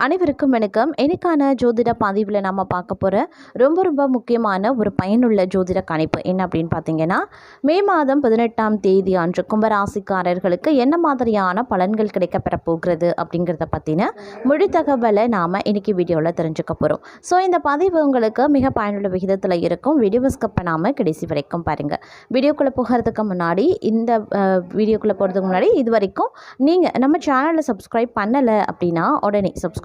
அனைவருக்கும் வணக்கம். எனக்கான ஜோதிட பதிவில் நம்ம பார்க்க போகிற ரொம்ப ரொம்ப முக்கியமான ஒரு பயனுள்ள ஜோதிட கணிப்பு என்ன அப்படின்னு பார்த்தீங்கன்னா மே மாதம் பதினெட்டாம் தேதி அன்று கும்பராசிக்காரர்களுக்கு என்ன மாதிரியான பலன்கள் கிடைக்கப்பெற போகிறது அப்படிங்கிறத பற்றின முழு தகவலை நாம் இன்றைக்கி வீடியோவில் தெரிஞ்சுக்க போகிறோம் ஸோ இந்த பதிவு உங்களுக்கு மிக பயனுள்ள விகிதத்தில் இருக்கும். வீடியோ ஸ்கப்பை பண்ணாமல் கடைசி வரைக்கும் பாருங்கள் வீடியோக்குள்ளே போகிறதுக்கு முன்னாடி இந்த வீடியோக்குள்ளே போகிறதுக்கு முன்னாடி இது வரைக்கும் நீங்கள் நம்ம சேனலில் சப்ஸ்கிரைப் பண்ணலை அப்படின்னா உடனே சப்ஸ்கிரைப்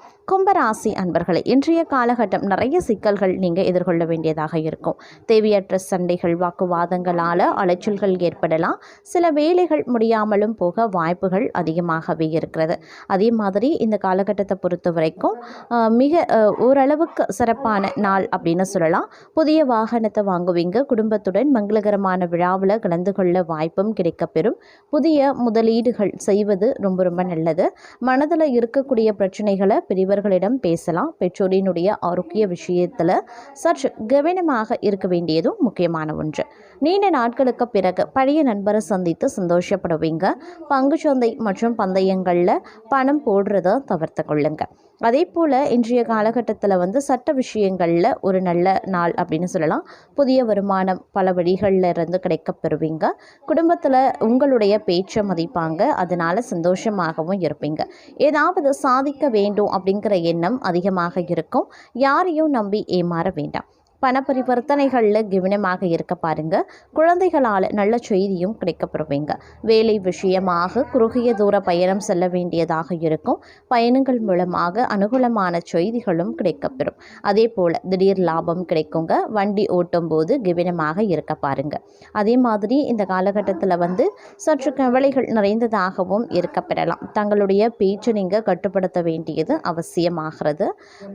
கும்பராசி அன்பர்களே இன்றைய காலகட்டம் நிறைய சிக்கல்கள் நீங்கள் எதிர்கொள்ள வேண்டியதாக இருக்கும். தேவையற்ற சண்டைகள் வாக்குவாதங்களால் அலைச்சல்கள் ஏற்படலாம். சில வேலைகள் முடியாமலும் போக வாய்ப்புகள் அதிகமாகவே இருக்கிறது. அதே மாதிரி இந்த காலகட்டத்தை பொறுத்த வரைக்கும் மிக ஓரளவுக்கு சிறப்பான நாள் அப்படின்னு சொல்லலாம். புதிய வாகனத்தை வாங்குவீங்க. குடும்பத்துடன் மங்களகரமான விழாவில் கலந்து கொள்ள வாய்ப்பும் கிடைக்கப்பெறும். புதிய முதலீடுகள் செய்வது ரொம்ப ரொம்ப நல்லது. மனதில் இருக்கக்கூடிய பிரச்சனைகளை பெரியவர்களிடம் பேசலாம். பெற்றோரினுடைய ஆரோக்கிய விஷயத்தில் சற்று கவனமாக இருக்க வேண்டியதும் முக்கியமான ஒன்று. நீண்ட நாட்களுக்கு பிறகு பழைய நண்பரை சந்தித்து சந்தோஷப்படுவீங்க. பங்குச்சந்தை மற்றும் பந்தயங்களில் பணம் போடுறத தவிர்த்து கொள்ளுங்க. அதே போல் இன்றைய காலகட்டத்தில் வந்து சட்ட விஷயங்களில் ஒரு நல்ல நாள் அப்படின்னு சொல்லலாம். புதிய வருமானம் பல வழிகளில் இருந்து கிடைக்கப் பெறுவீங்க. குடும்பத்தில் உங்களுடைய பேச்சை மதிப்பாங்க. அதனால் சந்தோஷமாகவும் இருப்பீங்க. ஏதாவது சாதிக்க வேண்டும் அப்படிங்கிற எண்ணம் அதிகமாக இருக்கும். யாரையும் நம்பி ஏமாற வேண்டாம். பணப்பரிவர்த்தனைகளில் கவனமாக இருக்க பாருங்க. குழந்தைகளால் நல்ல செய்தியும் கிடைக்கப்படுவீங்க வேலை விஷயமாக குறுகிய தூர பயணம் செல்ல வேண்டியதாக இருக்கும். பயணங்கள் மூலமாக அனுகூலமான செய்திகளும் கிடைக்கப்பெறும். அதே போல் திடீர் லாபம் கிடைக்குங்க. வண்டி ஓட்டும் போது கவனமாக இருக்க பாருங்க. அதே மாதிரி இந்த காலகட்டத்தில் வந்து சற்று கவலைகள் நிறைந்ததாகவும் இருக்கப்பெறலாம் தங்களுடைய பேச்சு நீங்கள் கட்டுப்படுத்த வேண்டியது அவசியமாகிறது.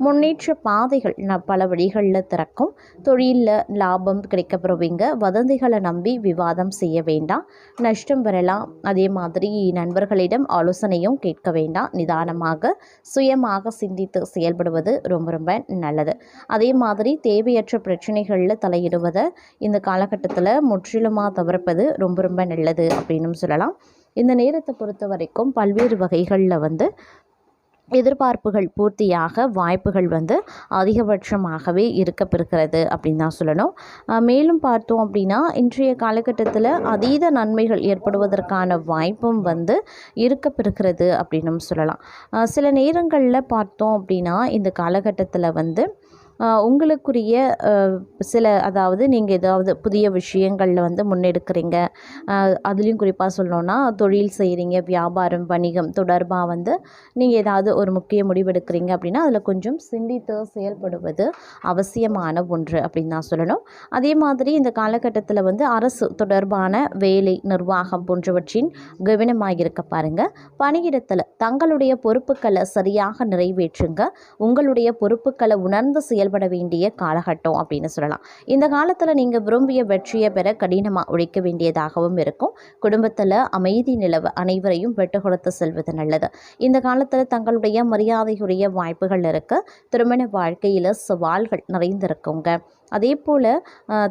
முன்னேற்ற பாதைகள் பல வழிகளில் திறக்கும். தொழிலில் லாபம் கிடைக்கப்பெறுவீங்க. வதந்திகளை நம்பி விவாதம் செய்ய வேண்டாம். நஷ்டம் வரலாம். அதே மாதிரி நண்பர்களிடம் ஆலோசனையும் கேட்க வேண்டாம். நிதானமாக சுயமாக சிந்தித்து செயல்படுவது ரொம்ப ரொம்ப நல்லது. அதே மாதிரி தேவையற்ற பிரச்சனைகளில் தலையிடுவதை இந்த காலகட்டத்தில் முற்றிலுமாக தவிர்ப்பது ரொம்ப ரொம்ப நல்லது அப்படின்னு சொல்லலாம். இந்த நேரத்தை பொறுத்த வரைக்கும் பல்வேறு வகைகளில் வந்து எதிர்பார்ப்புகள் பூர்த்தியாக வாய்ப்புகள் வந்து அதிகபட்சமாகவே இருக்கப்பெறுகிறது அப்படின்னு தான் சொல்லணும். மேலும் பார்த்தோம் அப்படின்னா இன்றைய காலகட்டத்தில் அதீத நன்மைகள் ஏற்படுவதற்கான வாய்ப்பும் வந்து இருக்கப்பெறுகிறது அப்படின்னும் சொல்லலாம். சில நேரங்களில் பார்த்தோம் அப்படின்னா இந்த காலகட்டத்தில் வந்து உங்களுக்குரிய சில அதாவது நீங்கள் ஏதாவது புதிய விஷயங்களில் வந்து முன்னெடுக்கிறீங்க. அதுலேயும் குறிப்பாக சொல்லணுன்னா தொழில் செய்கிறீங்க வியாபாரம் வணிகம் தொடர்பாக வந்து நீங்கள் ஏதாவது ஒரு முக்கிய முடிவெடுக்கிறீங்க அப்படின்னா அதில் கொஞ்சம் சிந்தித்து செயல்படுவது அவசியமான ஒன்று அப்படின்னு தான் சொல்லணும். அதே மாதிரி இந்த காலகட்டத்தில் வந்து அரசு தொடர்பான வேலை நிர்வாகம் போன்றவற்றின் கவனமாக இருக்க பாருங்கள் பணியிடத்தில் தங்களுடைய பொறுப்புகளை சரியாக நிறைவேற்றுங்க. உங்களுடைய பொறுப்புகளை உணர்ந்து செயல்பட வேண்டிய காலகட்டம் அப்படின்னு சொல்லலாம். இந்த காலத்தில் நீங்கள் விரும்பிய வெற்றியை பெற கடினமாக உழைக்க வேண்டியதாகவும் இருக்கும். குடும்பத்தில் அமைதி நிலவு அனைவரையும் வெட்டு கொடுத்து செல்வது நல்லது. இந்த காலத்தில் தங்களுடைய மரியாதைக்குரிய வாய்ப்புகள் இருக்குது திருமண வாழ்க்கையில் சவால்கள் நிறைந்திருக்குங்க. அதே போல்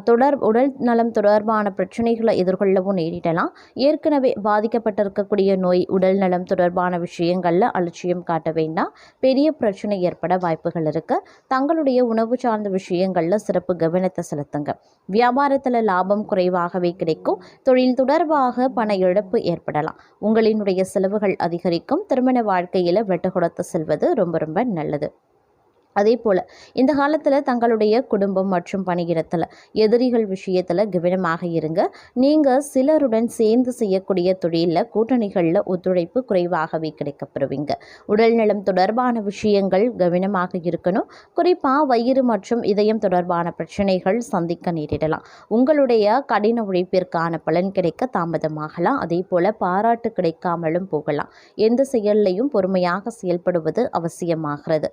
தொடர் உடல் நலம் தொடர்பான பிரச்சனைகளை எதிர்கொள்ளவும் நேரிடலாம். ஏற்கனவே பாதிக்கப்பட்டிருக்கக்கூடிய நோய் உடல் நலம் தொடர்பான விஷயங்களில் அலட்சியம் காட்ட வேண்டாம். பெரிய பிரச்சனை ஏற்பட வாய்ப்புகள் இருக்குது தங்களுடைய உணவு சார்ந்த விஷயங்களில் சிறப்பு கவனத்தை செலுத்துங்க. வியாபாரத்தில் லாபம் குறைவாகவே கிடைக்கும். தொழில் தொடர்பாக பண இழப்பு ஏற்படலாம். உங்களினுடைய செலவுகள் அதிகரிக்கும். திருமண வாழ்க்கையில் வெட்டு கொடுத்து செல்வது ரொம்ப ரொம்ப நல்லது. அதே போல் இந்த காலத்தில் தங்களுடைய குடும்பம் மற்றும் பணியிடத்தில் எதிரிகள் விஷயத்தில் கவனமாக இருங்க. நீங்கள் சிலருடன் சேர்ந்து செய்யக்கூடிய தொழிலில் கூட்டணிகளில் ஒத்துழைப்பு குறைவாகவே கிடைக்கப்பெறுவீங்க உடல்நலம் தொடர்பான விஷயங்கள் கவனமாக இருக்கணும். குறிப்பாக வயிறு மற்றும் இதயம் தொடர்பான பிரச்சனைகள் சந்திக்க நேரிடலாம். உங்களுடைய கடின உழைப்பிற்கான பலன் கிடைக்க தாமதமாகலாம். அதே போல் பாராட்டு கிடைக்காமலும் போகலாம். எந்த செயல்லையும் பொறுமையாக செயல்படுவது அவசியமாகிறது.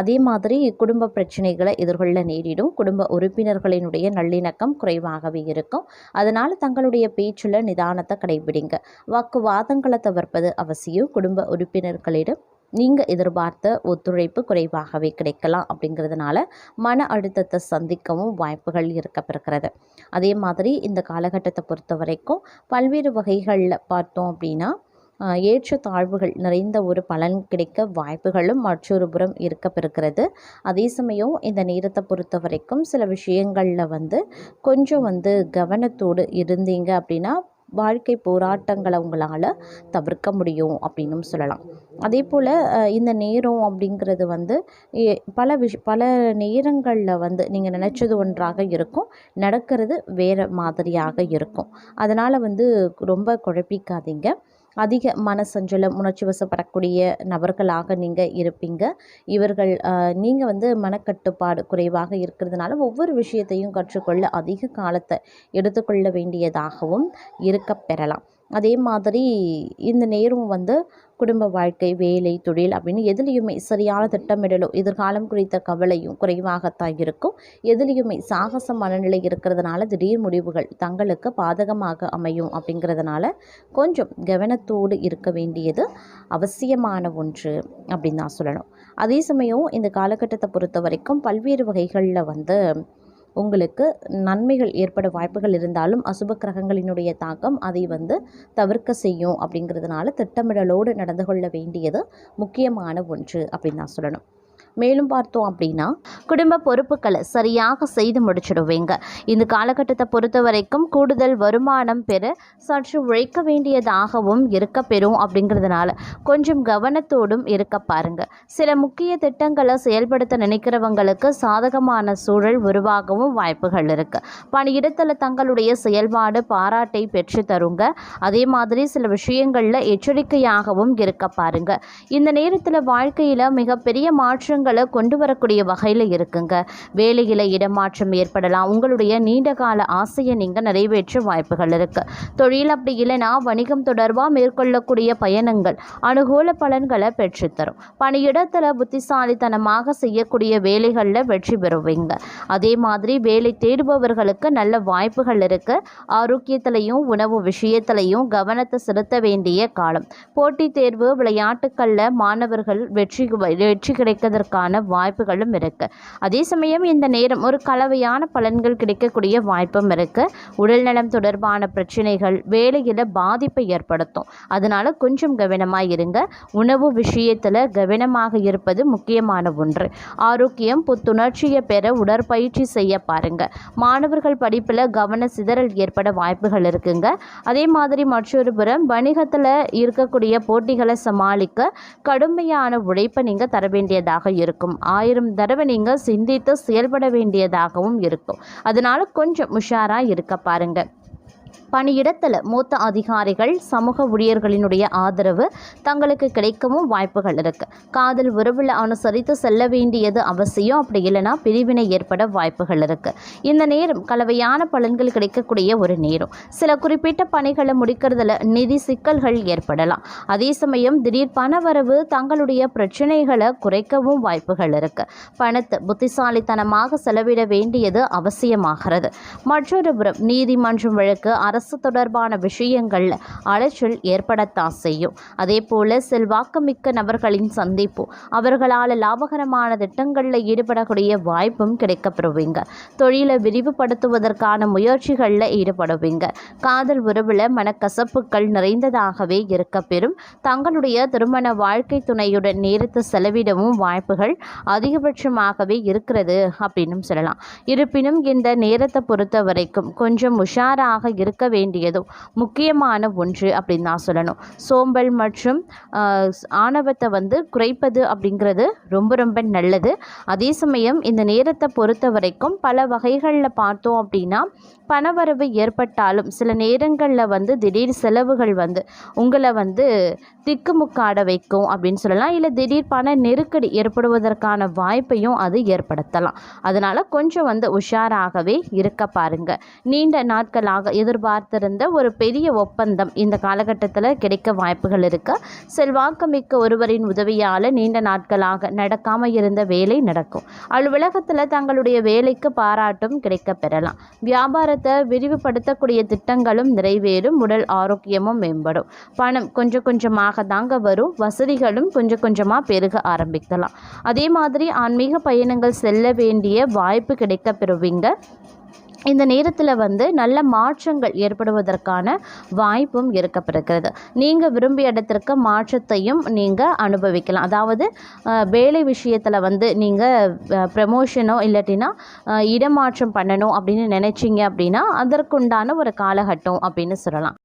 அதே மாதிரி குடும்ப பிரச்சனைகளை எதிர்கொள்ள நேரிடும். குடும்ப உறுப்பினர்களினுடைய நல்லிணக்கம் குறைவாகவே இருக்கும். அதனால் தங்களுடைய பேச்சில் நிதானத்தை கடைபிடிங்க. வாக்குவாதங்களை தவிர்ப்பது அவசியம். குடும்ப உறுப்பினர்களிடம் நீங்கள் எதிர்பார்த்த ஒத்துழைப்பு குறைவாகவே கிடைக்கலாம் அப்படிங்கிறதுனால மன அழுத்தத்தை சந்திக்கவும் வாய்ப்புகள் இருக்கப்பெறுகிறது. அதே மாதிரி இந்த காலகட்டத்தை பொறுத்த வரைக்கும் பல்வேறு வகைகளில் பார்த்தோம் அப்படின்னா ஏற்ற தாழ்வுகள் நிறைந்த ஒரு பலன் கிடைக்க வாய்ப்புகளும் மற்றொரு புறம் இருக்கப்பெறுகிறது அதே சமயம் இந்த நேரத்தை பொறுத்த வரைக்கும் சில விஷயங்களில் வந்து கொஞ்சம் வந்து கவனத்தோடு இருந்தீங்க அப்படின்னா வாழ்க்கை போராட்டங்களை உங்களால் தவிர்க்க முடியும் அப்படின்னும் சொல்லலாம். அதே போல் இந்த நேரம் அப்படிங்கிறது வந்து பல விஷ் பல நேரங்களில் வந்து நீங்கள் நினச்சது ஒன்றாக இருக்கும் நடக்கிறது வேறு மாதிரியாக இருக்கும். அதனால் வந்து ரொம்ப குழப்பிக்காதீங்க. அதிக மனசஞ்சலம் உணர்ச்சி வசப்படக்கூடிய நபர்களாக நீங்கள் இருப்பீங்க. இவர்கள் நீங்கள் வந்து மனக்கட்டுப்பாடு குறைவாக இருக்கிறதுனால ஒவ்வொரு விஷயத்தையும் கற்றுக்கொள்ள அதிக காலத்தை எடுத்துக்கொள்ள வேண்டியதாகவும் இருக்கப் பெறலாம். அதே மாதிரி இந்த நேரம் வந்து குடும்ப வாழ்க்கை வேலை தொழில் அப்படின்னு எதுலேயுமே சரியான திட்டமிடலோ எதிர்காலம் குறித்த கவலையும் குறைவாகத்தான் இருக்கும். எதுலேயுமே சாகச மனநிலை இருக்கிறதுனால திடீர் முடிவுகள் தங்களுக்கு பாதகமாக அமையும் அப்படிங்கிறதுனால கொஞ்சம் கவனத்தோடு இருக்க வேண்டியது அவசியமான ஒன்று அப்படின்னு தான் சொல்லணும். அதே சமயம் இந்த காலகட்டத்தை பொறுத்த வரைக்கும் பல்வேறு வகைகளில் வந்து உங்களுக்கு நன்மைகள் ஏற்பட வாய்ப்புகள் இருந்தாலும் அசுப கிரகங்களினுடைய தாக்கம் அதை வந்து தவிர்க்க செய்யும் அப்படிங்கிறதுனால திட்டமிடலோடு நடந்து கொள்ள வேண்டியது முக்கியமான ஒன்று அப்படின்னு நான் சொல்லணும். மேலும் பார்த்தோம் அப்படின்னா குடும்ப பொறுப்புகளை சரியாக செய்து முடிச்சிடுவீங்க. இந்த காலகட்டத்தை பொறுத்த வரைக்கும் கூடுதல் வருமானம் பெற சற்று உழைக்க வேண்டியதாகவும் இருக்க பெறும் அப்படிங்கிறதுனால கொஞ்சம் கவனத்தோடும் இருக்க பாருங்க. சில முக்கிய திட்டங்களை செயல்படுத்த நினைக்கிறவங்களுக்கு சாதகமான சூழல் உருவாகவும் வாய்ப்புகள் இருக்கு. பணியிடத்தில் தங்களுடைய செயல்பாடு பாராட்டை பெற்று தருங்க. அதே மாதிரி சில விஷயங்களில் எச்சரிக்கையாகவும் இருக்க பாருங்க. இந்த நேரத்தில் வாழ்க்கையில் மிகப்பெரிய மாற்றங்கள் கொண்டு வரக்கூடிய வகையில் இருக்குங்க. வேலையில் இடமாற்றம் ஏற்படலாம். உங்களுடைய நீண்ட கால ஆசையை நீங்கள் நிறைவேற்ற வாய்ப்புகள் இருக்குது தொழில் அப்படி இல்லைன்னா வணிகம் தொடர்பாக மேற்கொள்ளக்கூடிய பயணங்கள் அனுகூல பலன்களை பெற்றுத்தரும். பணியிடத்தில் புத்திசாலித்தனமாக செய்யக்கூடிய வேலைகளில் வெற்றி பெறுவீங்க. அதே மாதிரி வேலை தேடுபவர்களுக்கு நல்ல வாய்ப்புகள் இருக்கு. ஆரோக்கியத்திலையும் உணவு விஷயத்திலையும் கவனத்தை செலுத்த வேண்டிய காலம். போட்டித் தேர்வு விளையாட்டுக்களில் மாணவர்கள் வெற்றி வெற்றி கிடைப்பதற்கான வாய்ப்புகளும் இருக்கு. அதே சமயம் இந்த நேரம் ஒரு கலவையான பலன்கள் கிடைக்கக்கூடிய வாய்ப்பும் இருக்கு. உடல்நலம் தொடர்பான பிரச்சனைகள் வேலையில் பாதிப்பை ஏற்படுத்தும். அதனால கொஞ்சம் கவனமாக இருங்க. உணவு விஷயத்தில் கவனமாக இருப்பது முக்கியமான ஒன்று. ஆரோக்கியம் புத்துணர்ச்சியை பெற உடற்பயிற்சி செய்ய பாருங்க. மாணவர்கள் படிப்பில் கவன சிதறல் ஏற்பட வாய்ப்புகள் இருக்குங்க. அதே மாதிரி மற்றொரு புறம் வணிகத்தில் இருக்கக்கூடிய போட்டிகளை சமாளிக்க கடுமையான உழைப்பை நீங்கள் தர வேண்டியதாக இருக்கும். ஆயிரம் தடவை நீங்கள் சிந்தித்து செயல்பட வேண்டியதாகவும் இருக்கும். அதனால கொஞ்சம் உஷாராக இருக்க பாருங்க. பணியிடத்தில் மூத்த அதிகாரிகள் சமூக ஊழியர்களினுடைய ஆதரவு தங்களுக்கு கிடைக்கவும் வாய்ப்புகள் இருக்கு. காதல் உறவில் அனுசரித்து செல்ல வேண்டியது அவசியம். அப்படி இல்லைன்னா பிரிவினை ஏற்பட வாய்ப்புகள் இருக்கு. இந்த நேரம் கலவையான பலன்கள் கிடைக்கக்கூடிய ஒரு நேரம். சில குறிப்பிட்ட பணிகளை முடிக்கிறதுல நிதி சிக்கல்கள் ஏற்படலாம். அதே சமயம் திடீர் பணவரவு தங்களுடைய பிரச்சனைகளை குறைக்கவும் வாய்ப்புகள் இருக்கு. பணத்தை புத்திசாலித்தனமாக செலவிட வேண்டியது அவசியமாகிறது. மற்றொரு புறம் நீதிமன்றம் வழக்கு அரசு தொடர்பான விஷயங்கள் அலைச்சல் ஏற்படத்தான் செய்யும். அதே போல செல்வாக்குமிக்க நபர்களின் சந்திப்பு அவர்களால் லாபகரமான திட்டங்களில் ஈடுபடக்கூடிய வாய்ப்பும் கிடைக்கப்பெறுவீங்க தொழிலை விரிவுபடுத்துவதற்கான முயற்சிகளில் ஈடுபடுவீங்க. காதல் உறவில் மனக்கசப்புகள் நிறைந்ததாகவே இருக்க பெறும். தங்களுடைய திருமண வாழ்க்கை துணையுடன் நேரத்தை செலவிடவும் வாய்ப்புகள் அதிகபட்சமாகவே இருக்கிறது அப்படின்னு சொல்லலாம். இருப்பினும் இந்த நேரத்தை பொறுத்த வரைக்கும் கொஞ்சம் உஷாராக இருக்க வேண்டியதும் முக்கியமான ஒன்று அப்படின்னு தான் சொல்லணும். சோம்பல் மற்றும் ஆஹ், ஆணவத்தை வந்து குறைப்பது அப்படிங்கிறது ரொம்ப ரொம்ப நல்லது. அதே சமயம் இந்த நேரத்தை பொறுத்த வரைக்கும் பல வகைகளில் பார்த்தோம் அப்படின்னா பணவரவு ஏற்பட்டாலும் சில நேரங்களில் வந்து திடீர் செலவுகள் வந்து உங்களை வந்து திக்குமுக்காட வைக்கும் அப்படின்னு சொல்லலாம். இல்லை திடீர் பண நெருக்கடி ஏற்படுவதற்கான வாய்ப்பையும் அது ஏற்படுத்தலாம். அதனால் கொஞ்சம் வந்து உஷாராகவே இருக்க பாருங்க. நீண்ட நாட்களாக எதிர்பார்த்திருந்த ஒரு பெரிய ஒப்பந்தம் இந்த காலகட்டத்தில் கிடைக்க வாய்ப்புகள் இருக்க. செல்வாக்குமிக்க ஒருவரின் உதவியால் நீண்ட நாட்களாக நடக்காமல் இருந்த வேலை நடக்கும். அலுவலகத்தில் தங்களுடைய வேலைக்கு பாராட்டும் கிடைக்க பெறலாம். வியாபாரத்தில் வருமானத்தை விரிவுபடுத்தக்கூடிய திட்டங்களும் நிறைவேறும். உடல் ஆரோக்கியமும் மேம்படும். பணம் கொஞ்சம் கொஞ்சமாக தாங்க வரும். வசதிகளும் கொஞ்சம் கொஞ்சமாக பெருக ஆரம்பிக்கலாம். அதே மாதிரி ஆன்மீக பயணங்கள் செல்ல வேண்டிய வாய்ப்பு கிடைக்க பெறுவீங்க இந்த நேரத்தில் வந்து நல்ல மாற்றங்கள் ஏற்படுவதற்கான வாய்ப்பும் இருக்கப்படுகிறது நீங்கள் விரும்பிய இடத்திற்கு மாற்றத்தையும் நீங்கள் அனுபவிக்கலாம். அதாவது வேலை விஷயத்தில் வந்து நீங்கள் ப்ரமோஷனோ இல்லாட்டினா இடமாற்றம் பண்ணணும் அப்படின்னு நினச்சிங்க அப்படின்னா அதற்குண்டான ஒரு காலகட்டம் அப்படின்னு சொல்லலாம்.